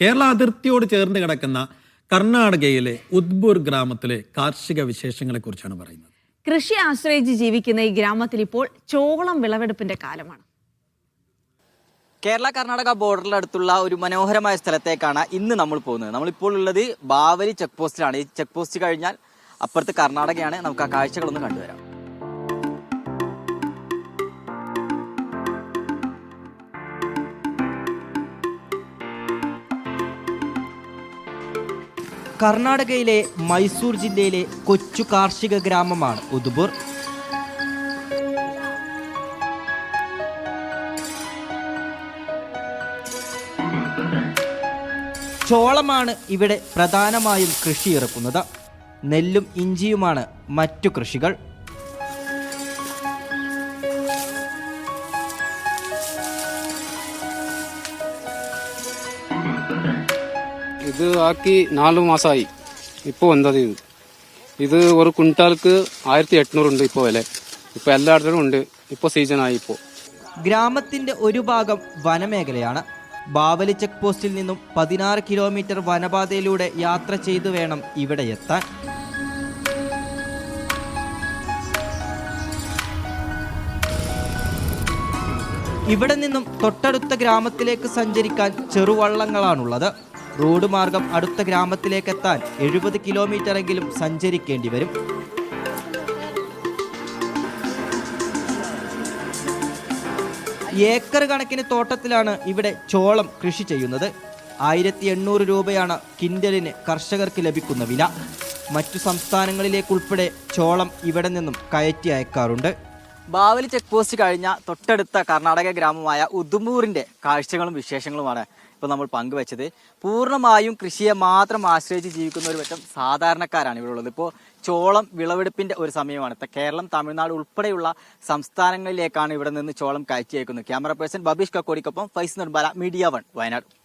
കേരള അതിർത്തിയോട് ചേർന്ന് കിടക്കുന്ന കർണാടകയിലെ ഉദ്ബൂർ ഗ്രാമത്തിലെ കാർഷിക വിശേഷങ്ങളെ കുറിച്ചാണ് പറയുന്നത്. കൃഷി ആശ്രയിച്ച് ജീവിക്കുന്ന ഈ ഗ്രാമത്തിൽ ഇപ്പോൾ ചോളം വിളവെടുപ്പിന്റെ കാലമാണ്. കേരള കർണാടക ബോർഡറിൽ അടുത്തുള്ള ഒരു മനോഹരമായ സ്ഥലത്തേക്കാണ് ഇന്ന് നമ്മൾ പോകുന്നത്. നമ്മളിപ്പോൾ ഉള്ളത് ബാവലി ചെക്ക് പോസ്റ്റിലാണ്. ഈ ചെക്ക് പോസ്റ്റ് കഴിഞ്ഞാൽ അപ്പുറത്ത് കർണാടകയാണ്. നമുക്ക് ആ കാഴ്ചകളൊന്ന് കണ്ടുവരാം. കർണാടകയിലെ മൈസൂർ ജില്ലയിലെ കൊച്ചു കാർഷിക ഗ്രാമമാണ് ഉദുപൂർ. ചോളമാണ് ഇവിടെ പ്രധാനമായും കൃഷി ഇറക്കുന്നത്. നെല്ലും ഇഞ്ചിയുമാണ് മറ്റു കൃഷികൾ. ഇത് ആക്കി നാല് മാസമായി ഇപ്പൊ വന്നത് ഇത്. ഇത് ഒരു കുണ്ടാൾക്ക് ആയിരത്തി ഉണ്ട് ഇപ്പൊ വില. ഇപ്പൊ എല്ലായിടത്തും ഉണ്ട്. ഇപ്പോൾ സീസണായി ഇപ്പോൾ ഗ്രാമത്തിന്റെ ഒരു ഭാഗം വനമേഖലയാണ്. ബാവലി ചെക്ക് പോസ്റ്റിൽ നിന്നും പതിനാറ് കിലോമീറ്റർ വനപാതയിലൂടെ യാത്ര ചെയ്തു വേണം ഇവിടെ എത്താൻ. ഇവിടെ നിന്നും തൊട്ടടുത്ത ഗ്രാമത്തിലേക്ക് സഞ്ചരിക്കാൻ ചെറുവള്ളങ്ങളാണുള്ളത്. റോഡ് മാർഗം അടുത്ത ഗ്രാമത്തിലേക്കെത്താൻ എഴുപത് കിലോമീറ്ററെങ്കിലും സഞ്ചരിക്കേണ്ടി വരും. ഏക്കർ കണക്കിന് തോട്ടത്തിലാണ് ഇവിടെ ചോളം കൃഷി ചെയ്യുന്നത്. ആയിരത്തി എണ്ണൂറ് രൂപയാണ് കിൻഡലിന് കർഷകർക്ക് ലഭിക്കുന്ന വില. മറ്റു സംസ്ഥാനങ്ങളിലേക്കുൾപ്പെടെ ചോളം ഇവിടെ നിന്നും കയറ്റി അയക്കാറുണ്ട്. ബാവലി ചെക്ക് പോസ്റ്റ് കഴിഞ്ഞ തൊട്ടടുത്ത കർണാടക ഗ്രാമമായ ഉദുമൂറിന്റെ കാഴ്ചകളും വിശേഷങ്ങളുമാണ് ഇപ്പോൾ നമ്മൾ പങ്കുവച്ചത്. പൂർണമായും കൃഷിയെ മാത്രം ആശ്രയിച്ച് ജീവിക്കുന്ന ഒരു പറ്റം സാധാരണക്കാരാണ് ഇവിടെ ഉള്ളത്. ഇപ്പോൾ ചോളം വിളവെടുപ്പിന്റെ ഒരു സമയമാണ്. ഇപ്പൊ കേരളം തമിഴ്നാട് ഉൾപ്പെടെയുള്ള സംസ്ഥാനങ്ങളിലേക്കാണ് ഇവിടെ നിന്ന് ചോളം കയറ്റി അയക്കുന്നത്. ക്യാമറ പേഴ്സൺ ബബീഷ് കക്കോടിക്കൊപ്പം ഫൈസ് നിർബാല മീഡിയ വൺ വയനാട്.